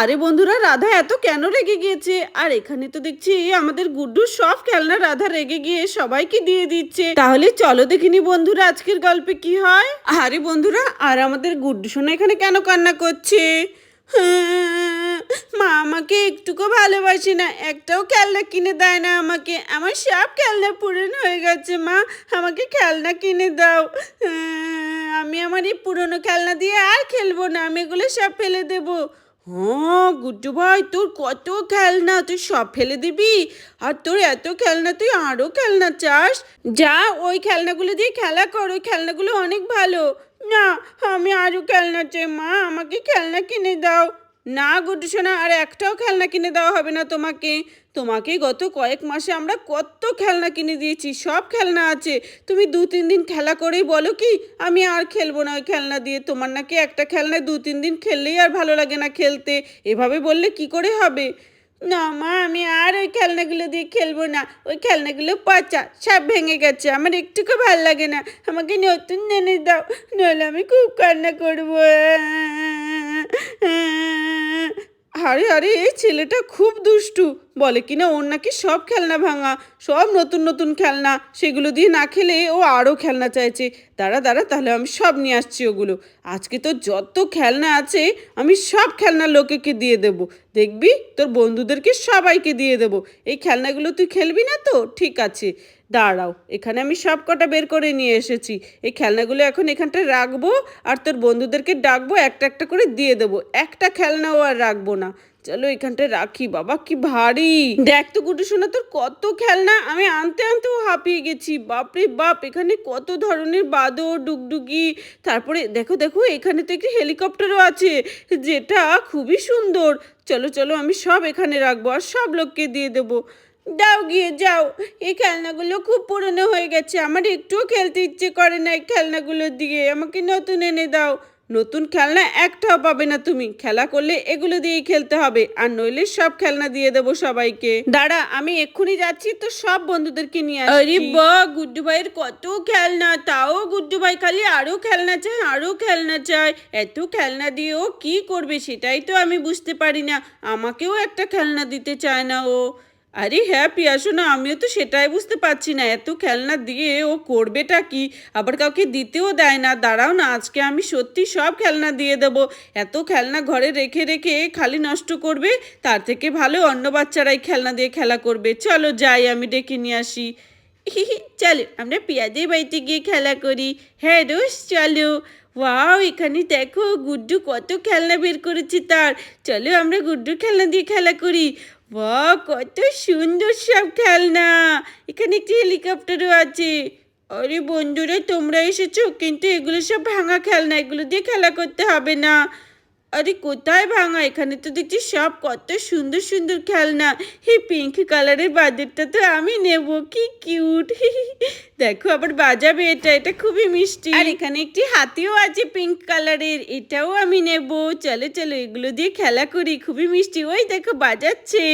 আরে বন্ধুরা রাধা এত কেন রেগে গিয়েছে? আর এখানে তো দেখছি আমাদের গুড্ডু সব খেলনা রাধা রেগে গিয়ে সবাইকে দিয়ে দিচ্ছে। তাহলে চলো দেখিনি বন্ধুরা আজকের গল্পে কি হয়। আরে বন্ধুরা আর আমাদের গুড্ডু সোনা এখানে কেন কান্না করছে? হ্যাঁ, মা আমাকে একটুকু ভালোবাসে না একটাও খেলনা কিনে দেয় না আমাকে। আমার সব খেলনা পুরনো হয়ে গেছে মা আমাকে খেলনা কিনে দাও। হ্যাঁ, আমি আমার এই পুরনো খেলনা দিয়ে আর খেলব না আমি এগুলো সব ফেলে দেবো। হ্যাঁ গুড্ডু ভাই, তোর কত খেলনা? তুই সব ফেলে দিবি? আর তোর এত খেলনা, তুই আরও খেলনা চাস? যা, ওই খেলনাগুলো দিয়ে খেলা কর, ওই খেলনাগুলো অনেক ভালো। না, আমি আরও খেলনা চাই, মা, আমাকে খেলনা কিনে দাও। না গুড্ডু সোনা, আর একটাও খেলনা কিনে দেওয়া হবে না তোমাকে। তোমাকে গত কয়েক মাসে আমরা কত খেলনা কিনে দিয়েছি, সব খেলনা আছে। তুমি দু, তিন দিন খেলা করেই বলো কি, আমি আর খেলব না ওই খেলনা দিয়ে। তোমার নাকি একটা খেলনায় দু, তিন দিন খেললেই আর ভালো লাগে না খেলতে। এভাবে বললে কি করে হবে? না মা, আমি আর ওই খেলনাগুলো দিয়ে খেলব না। ওই খেলনাগুলো পচা, সব ভেঙে গেছে। আমার একটুকু ভালো লাগে না। আমাকে নতুন এনে দাও, নইলে আমি খুব কান্না করব। আরে আরে, এই ছেলেটা খুব দুষ্টু। বলে কিনা ওর নাকি সব খেলনা ভাঙা, সব নতুন নতুন খেলনা। সেগুলো দিয়ে না খেলে ও আরও খেলনা চাইছে। দাঁড়া দাঁড়া, তাহলে আমি সব নিয়ে আসছি ওগুলো। আজকে তো যত খেলনা আছে, আমি সব খেলনা লোকেকে দিয়ে দেব। দেখবি, তোর বন্ধুদেরকে সবাইকে দিয়ে দেব। এই খেলনাগুলো তুই খেলবি না তো? ঠিক আছে। দাঁড়াও, এখানে আমি সব কটা বের করে নিয়ে এসেছি। এই খেলনাগুলো এখন এখানটায় রাখব আর তোর বন্ধুদেরকে ডাকবো, একটা একটা করে দিয়ে দেবো। একটা খেলনাও আর রাখব না। চলো এখানটা রাখি, বাবা কি ভারী। দেখ তো গুটু শোনা তোর কত খেলনা, আমি আনতে আনতেও হাঁপিয়ে গেছি। বাপরে বাপ, এখানে কত ধরনের বাদর ডুগডুগি। তারপরে দেখো দেখো, এখানে তো একটি হেলিকপ্টারও আছে, যেটা খুবই সুন্দর। চলো চলো, আমি সব এখানে রাখব আর সব লোককে দিয়ে দেবো। দাও গিয়ে যাও। এই খেলনাগুলো খুব পুরনো হয়ে গেছে। আমার একটুও খেলতে ইচ্ছে করে না এই খেলনাগুলো দিয়ে। আমাকে নতুন এনে দাও। নতুন খেলনা একটাও পাবে না তুমি। খেলা করলে এগুলো দিয়েই খেলতে হবে। আর নইলে সব খেলনা দিয়ে দেবো সবাইকে। দাঁড়া, আমি এক্ষুনি যাচ্ছি। তো সব বন্ধুদেরকে নিয়ে আরে গুড্ডু ভাইয়ের কত খেলনা। তাও গুড্ডু ভাই খালি আরও খেলনা চায়, আরও খেলনা চায়। এত খেলনা দিয়ে ও কি করবে সেটাই তো আমি বুঝতে পারি না। আমাকেও একটা খেলনা দিতে চায় না ও। আরে হ্যাঁ পিয়া শোনো আমিও তো সেটাই বুঝতে পারছি না। এত খেলনা দিয়ে ও করবেটা কি? আবার কাউকে দিতেও দেয় না। দাঁড়াও না, আজকে আমি সত্যি সব খেলনা দিয়ে দেবো। এত খেলনা ঘরে রেখে রেখে খালি নষ্ট করবে, তার থেকে ভালো অন্য বাচ্চারাই খেলনা দিয়ে খেলা করবে। চলো যাই, আমি ডেকে নিয়ে আসি। চলো, আমরা পিয়াদের বাড়িতে গিয়ে খেলা করি। হ্যাঁ রোজ চলো। ওয়াও, এখানে দেখো, গুড্ডু কত খেলনা বের করেছে তার। চলো, আমরা গুড্ডু খেলনা দিয়ে খেলা করি। বাহ, কত সুন্দর সব খেলনা। এখানে একটি হেলিকপ্টারও আছে। আরে বন্ধুরা, তোমরা এসেছ, কিন্তু এগুলো সব ভাঙা খেলনা, এগুলো দিয়ে খেলা করতে হবে না। আরে কোথায় ভাঙা? এখানে তো দেখছি সব কত সুন্দর সুন্দর খেলনা। এই পিঙ্ক কালারের বাজারটা তো আমি নেব। কি কিউট দেখো আবার বাজাবে এটা এটা খুবই মিষ্টি। আর এখানে একটি হাতিও আছে পিঙ্ক কালারের এটাও আমি নেব। চলো চলো, এগুলো দিয়ে খেলা করি, খুবই মিষ্টি। ওই দেখো বাজাচ্ছে।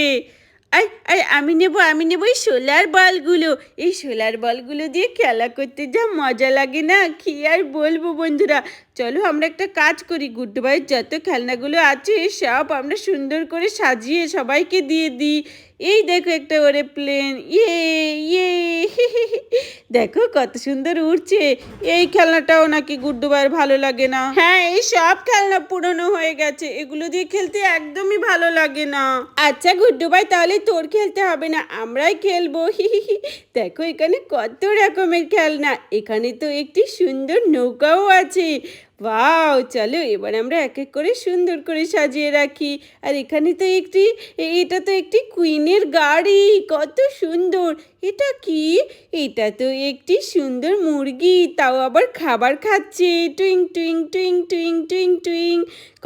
আই আই আমি নেব আমি নেব এই সোলার বলগুলো। এই সোলার বলগুলো দিয়ে খেলা করতে যা মজা লাগে না? কি আর বলব বন্ধুরা? চলো আমরা একটা কাজ করি গুড্ডু ভাইয়ের যত খেলনাগুলো আছে সব আমরা সুন্দর করে সাজিয়ে সবাইকে দিয়ে দিই। এই দেখো একটা ওরে প্লেন ইয়ে ইয়ে দেখো কত সুন্দর উড়ছে। এই খেলনাটাও নাকি গুড্ডু ভাইয়ের ভালো লাগে না। হ্যাঁ এই সব খেলনা পুরনো হয়ে গেছে। এগুলো দিয়ে খেলতে একদমই ভালো লাগে না। আচ্ছা গুড্ডু ভাই তাহলে তোর খেলতে হবে না, আমরাই খেলব দেখো এখানে কত রকমের খেলনা। এখানে তো একটি সুন্দর নৌকাও আছে। ওয়াও, চলো এবার আমরা এক এক করে সুন্দর করে সাজিয়ে রাখি। আর এখানে তো একটি, এটা তো একটি কুইনের গাড়ি, কত সুন্দর। এটা কি? এটা তো একটি সুন্দর মুরগি, তাও আবার খাবার খাচ্ছে। টুইং টুইং টুইং টুইং টুইং টুইং।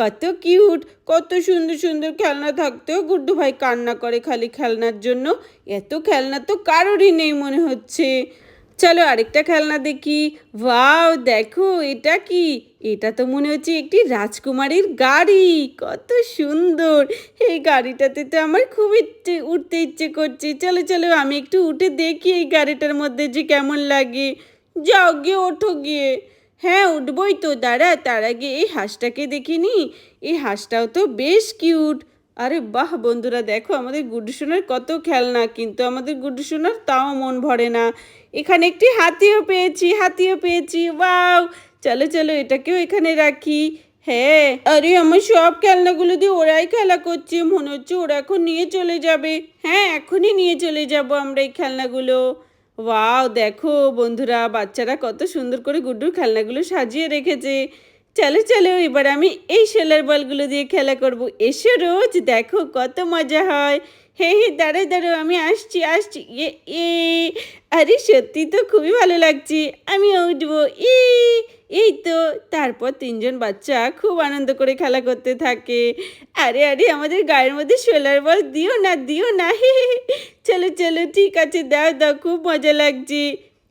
কত কিউট, কত সুন্দর সুন্দর খেলনা থাকতেও গুড্ডু ভাই কান্না করে খালি খেলনার জন্য। এত খেলনা তো কারোরই নেই মনে হচ্ছে। চলো আরেকটা খেলনা দেখি। ওয়াও, দেখো, এটা কি? এটা তো মনে হচ্ছে একটি রাজকুমারীর গাড়ি। কত সুন্দর। এই গাড়িটাতে তো আমার খুব ইচ্ছে উঠতে ইচ্ছে করছে। চলো চলো, আমি একটু উঠে দেখি এই গাড়িটার মধ্যে যে কেমন লাগে। যাও গিয়ে, ওঠো গিয়ে। হ্যাঁ উঠবই তো, দাঁড়া, তার আগে এই হাঁসটাকে দেখিনি। এই হাঁসটাও তো বেশ কিউট। আরে বাহ বন্ধুরা, দেখো আমাদের গুড্ডু সোনার কত খেলনা, কিন্তু আমাদের গুড্ডু সোনার তাও মন ভরে না। এখানে একটি হাতিও পেয়েছি হাতিও পেয়েছি, ওয়াও! চলো চলো, এটাকেও এখানে রাখি। হ্যাঁ আরে আমার সব খেলনাগুলো দিয়ে ওরাই খেলা করছে, মনে হচ্ছে ওরা এখন নিয়ে চলে যাবে। হ্যাঁ এখনই নিয়ে চলে যাব আমরা এই খেলনাগুলো। ওয়াও, দেখো বন্ধুরা, বাচ্চারা কত সুন্দর করে গুড্ডুর খেলনাগুলো সাজিয়ে রেখেছে। চলো চলো, এবার আমি এই সোলার বলগুলো দিয়ে খেলা করব। এসো রোজ, দেখো কত মজা হয়। হে হে দাঁড়ো দাঁড়ো আমি আসছি আসছি। এ এ আরে, সত্যি তো খুবই ভালো লাগছে। আমি উঠবো। ই, এই তো। তারপর তিনজন বাচ্চা খুব আনন্দ করে খেলা করতে থাকে। আরে আরে, আমাদের গায়ের মধ্যে সোলার বল দিও না দিও না। হে। চলো চলো, ঠিক আছে, দাও দাও, খুব মজা লাগছে।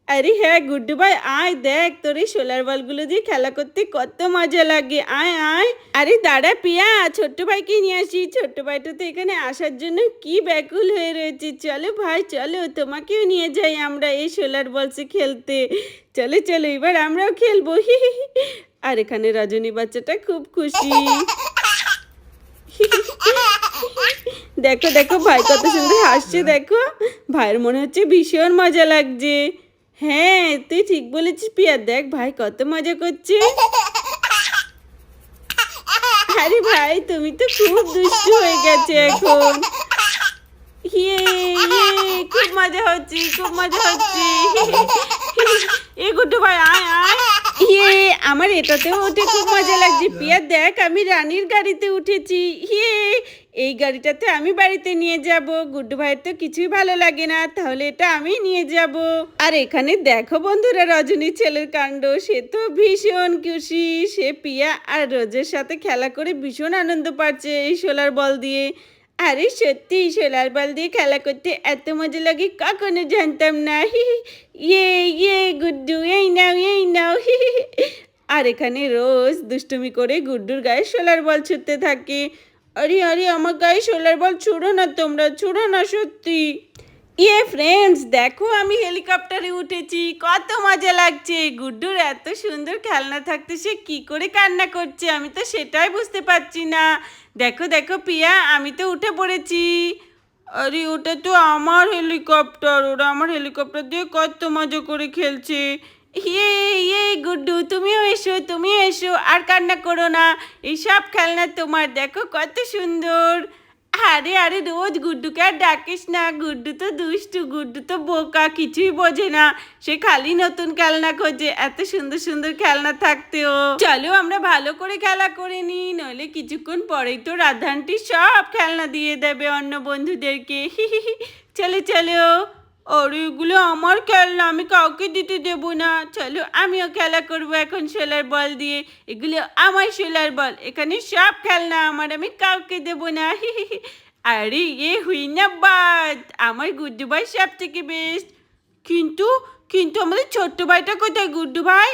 আরে হ্যাঁ গুড্ডু ভাই আয় দেখ, তোর এই সোলার বলগুলো দিয়ে খেলা করতে কত মজা লাগে। আয় আয়। আরে দাঁড়া পিয়া ছোট্ট ভাইকে নিয়ে আসি। ছোট্ট ভাইটা তো এখানে আসার জন্য কি ব্যাকুল হয়ে রয়েছে। চলো ভাই, চলো, তোমাকেও নিয়ে যাই আমরা এই সোলার বলসে খেলতে। চলো চলো, এবার আমরাও খেলব। হি। আর এখানে রজনী বাচ্চাটা খুব খুশি। দেখো দেখো, ভাই কত সুন্দর হাসছে, দেখো। ভাইয়ের মনে হচ্ছে ভীষণ মজা লাগছে। হ্যাঁ তুই ঠিক বলেছিস পিয়া। দেখ ভাই কত মজা করছে। আরে ভাই, তুমি তো খুব দুষ্টু হয়ে গেছে এখন। ইয়ে ইয়ে খুব মজা হচ্ছে, খুব মজা হচ্ছে এ গুড্ডু ভাই আয় আয় ইয়ে আমার এটাতেও উঠে খুব মজা লাগছে। পিয়া দেখ, আমি রানীর গাড়িতে উঠেছি। ইয়ে এই গাড়িটাতে আমি বাড়িতে নিয়ে যাব। গুড্ডু ভাইয়ের তো কিছুই ভালো লাগে না, তাহলে এটা আমি নিয়ে যাব। আর এখানে দেখো বন্ধুরা রজনী ছেলের কাণ্ড। সে তো ভীষণ খুশি। সে পিয়া আর রোজের সাথে খেলা করে ভীষণ আনন্দ পাচ্ছে এই সোলার বল দিয়ে। আরে সত্যি, সোলার বল দিয়ে খেলা করতে এত মজা লাগে, কখনো জানতাম না। হি হি। ইয়ে ইয়ে গুড্ডু, এই নাও এই নাও। হি হি হি। আর এখানে রোজ দুষ্টুমি করে গুড্ডুর গায়ে সোলার বল ছুটতে থাকে। আরে আরে, আমার গায়ে সোলার বল ছুড়ো না তোমরা, ছুড়ো না সত্যি। ইয়ে ফ্রেন্ডস দেখো আমি হেলিকপ্টারে উঠেছি, কত মজা লাগছে। গুড্ডুর এত সুন্দর খেলনা থাকতে সে কি করে কান্না করছে, আমি তো সেটাই বুঝতে পারছি না। দেখো দেখো পিয়া, আমি তো উঠে পড়েছি। আরে, ওটা তো আমার হেলিকপ্টার ওরা আমার হেলিকপ্টার দিয়ে কত মজা করে খেলছে। ইয়ে ইয়ে গুড্ডু, তুমিও এসো তুমিও এসো, আর কান্না করো না। এইসব খেলনা তোমার, দেখো কত সুন্দর। আরে আরে, রোজ গুড্ডুকে আর ডাকিস না। গুড্ডু তো দুষ্টু, গুড্ডু তো বোকা, কিছুই বোঝে না। সে খালি নতুন খেলনা খোঁজে, এত সুন্দর সুন্দর খেলনা থাকতেও। চলো আমরা ভালো করে খেলা করে নিই, নইলে কিছুক্ষণ পরেই তো রাধানটি সব খেলনা দিয়ে দেবে অন্য বন্ধুদেরকে। চলো চলো। আরে এগুলো আমার খেলনা, আমি কাউকে দিতে দেবো না। চলো, আমিও খেলা করব এখন সোলার বল দিয়ে। এগুলো আমার সোলার বল, এখানে সব খেলনা আমার, আমি কাউকে দেবো না। আরে, এ হুই না বাদ, আমার গুড্ডু ভাই সব থেকে বেস্ট কিন্তু কিন্তু আমাদের ছোট্ট ভাইটা কোথায় গুড্ডু ভাই?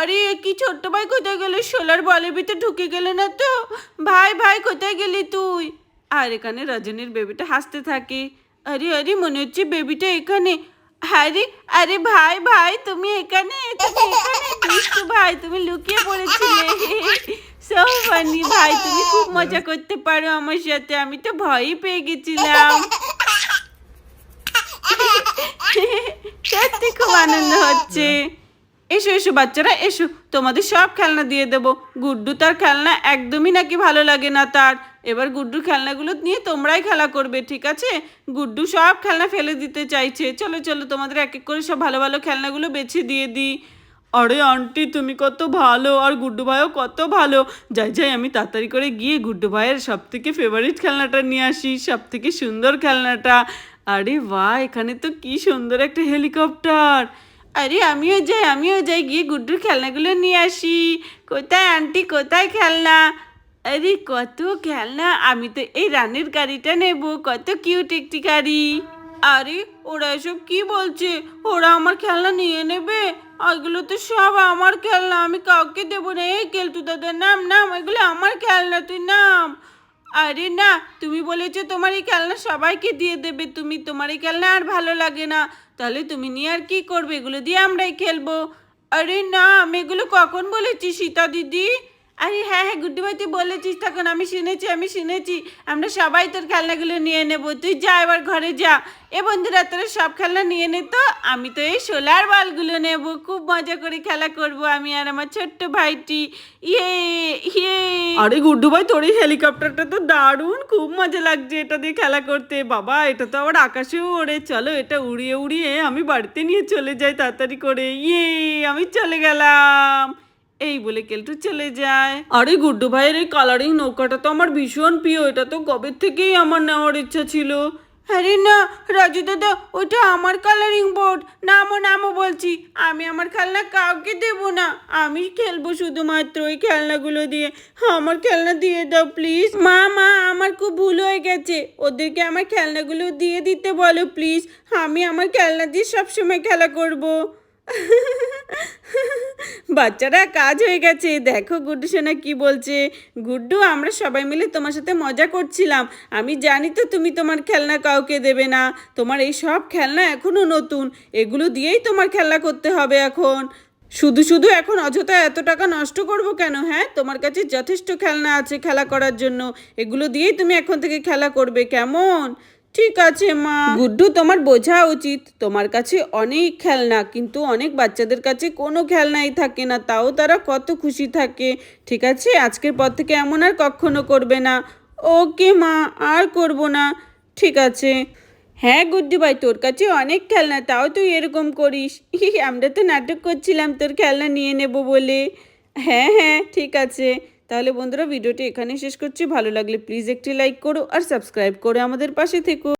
আরে কি ছোট্ট ভাই কোথায় গেল? সোলার বলের ভিতরে ঢুকে গেল না তো? ভাই ভাই, কোথায় গেলি তুই? আর এখানে রজনীর বেবিটা হাসতে থাকে। আরে আরে, মনে হচ্ছে বেবিটা এখানে। আরে আরে ভাই ভাই, তুমি এখানে? ভাই, তুমি লুকিয়ে পড়েছিলে। সো ভাই, তুমি খুব মজা করতে পারো আমার সাথে। আমি তো ভয়ই পেয়ে গেছিলাম। সত্যি খুব আনন্দ হচ্ছে। এসো এসো, বাচ্চারা, এসো। তোমাদের সব খেলনা দিয়ে দেবো। গুড্ডু তার খেলনা একদমই নাকি ভালো লাগে না তার। এবার গুড্ডুর খেলনাগুলো নিয়ে তোমরাই খেলা করবে, ঠিক আছে? গুড্ডু সব খেলনা ফেলে দিতে চাইছে। চলো চলো, তোমাদের এক এক করে সব ভালো ভালো খেলনাগুলো বেছে দিয়ে দিই। আরে আন্টি, তুমি কত ভালো, আর গুড্ডু ভাইও কত ভালো। যাই যাই, আমি তাড়াতাড়ি করে গিয়ে গুড্ডু ভাইয়ের সব থেকে ফেভারিট খেলনাটা নিয়ে আসি সব থেকে সুন্দর খেলনাটা। আরে বাহ, এখানে তো কি সুন্দর একটা হেলিকপ্টার আরে আমিও যাই আমিও যাই, গিয়ে গুড্ডুর খেলনাগুলো নিয়ে আসি। কোথায় আন্টি, কোথায় খেলনা? আরে কত খেলনা, আমি তো এই রানের গাড়িটা নেব, কত কিউট একটি গাড়ি। আরে, ওরা এসব কি বলছে? ওরা আমার খেলনা নিয়ে নেবে? ওইগুলো তো সব আমার খেলনা, আমি কাউকে দেবো না। এই কেলটু দাদার নাম নাম, এগুলো আমার খেলনা, তুই নাম। আরে না, তুমি বলেছ তোমার এই খেলনা সবাইকে দিয়ে দেবে, তুমি তোমার এই খেলনা আর ভালো লাগে না। তাহলে তুমি নিয়ে আর কি করবে? এগুলো দিয়ে আমরাই খেলব। আরে না, আমি এগুলো কখন বলেছি সীতা দিদি? আরে হ্যাঁ হ্যাঁ গুড্ডু ভাই, তুই বলেছিস, তখন আমি শুনেছি আমি শুনেছি। আমরা সবাই তোর খেলনাগুলো নিয়ে নেব। তুই যা, এবার ঘরে যা। এ বন্ধুরা, তোরা সব খেলনা নিয়ে নে তো। আমি তো এই সোলার বলগুলো নেব। খুব মজা করে খেলা করব আমি আর আমার ছোট্ট ভাইটি। ইয়ে ইয়ে। আরে গুড্ডু ভাই, তোর এই হেলিকপ্টারটা তো দারুণ। খুব মজা লাগছে এটা দিয়ে খেলা করতে। বাবা, এটা তো আবার আকাশেও ওড়ে। চলো, এটা উড়িয়ে উড়িয়ে আমি বাড়িতে নিয়ে চলে যাই তাড়াতাড়ি করে। ইয়ে আমি চলে গেলাম। এই বলে কেলটু চলে যায়। আরে গুড্ডু ভাইয়ের এই কালারিং নৌকাটা তো আমার ভীষণ প্রিয় এটা তো কবে থেকেই আমার নেওয়ার ইচ্ছা ছিল। আরে না রাজু দাদা ওটা আমার কালারিং বোর্ড নামো নামো বলছি আমি আমার খেলনা কাউকে দেব না। আমি খেলব শুধুমাত্র ওই খেলনাগুলো দিয়ে। আমার খেলনা দিয়ে দাও প্লিজ মা মা আমার খুব ভুল হয়ে গেছে। ওদেরকে আমার খেলনাগুলো দিয়ে দিতে বলো প্লিজ আমি আমার খেলনা দিয়ে সবসময় খেলা করব। বাচ্চারা কাজ হয়ে গেছে। দেখো গুড্ডু সোনা কি বলছে? গুড্ডু, আমরা সবাই মিলে তোমার সাথে মজা করছিলাম। আমি জানি তো তুমি তোমার খেলনা কাউকে দেবে না। তোমার এই সব খেলনা এখনও নতুন। এগুলো দিয়েই তোমার খেলনা করতে হবে এখন। শুধু শুধু এখন অযথা এত টাকা নষ্ট করব কেন হ্যাঁ? তোমার কাছে যথেষ্ট খেলনা আছে খেলা করার জন্য। এগুলো দিয়েই তুমি এখন থেকে খেলা করবে, কেমন? ঠিক আছে, মা। গুড্ডু, তোমার বোঝা উচিত। তোমার কাছে অনেক খেলনা, কিন্তু অনেক বাচ্চাদের কাছে কোনো খেলনাই থাকে না, তাও তারা কত খুশি থাকে। ঠিক আছে, আজকের পর থেকে এমন আর কখনো করবে না। ওকে, মা, আর করব না। ঠিক আছে। হ্যাঁ গুড্ডু ভাই, তোর কাছে অনেক খেলনা, তাও তুই এরকম করিস। আমরা তো নাটক করছিলাম, তোর খেলনা নিয়ে নেব বলে। হ্যাঁ হ্যাঁ ঠিক আছে। তাহলে বন্ধুরা, ভিডিওটি এখানে শেষ করছি। ভালো লাগলে প্লিজ একটি লাইক করো আর সাবস্ক্রাইব করে আমাদের পাশে থেকো।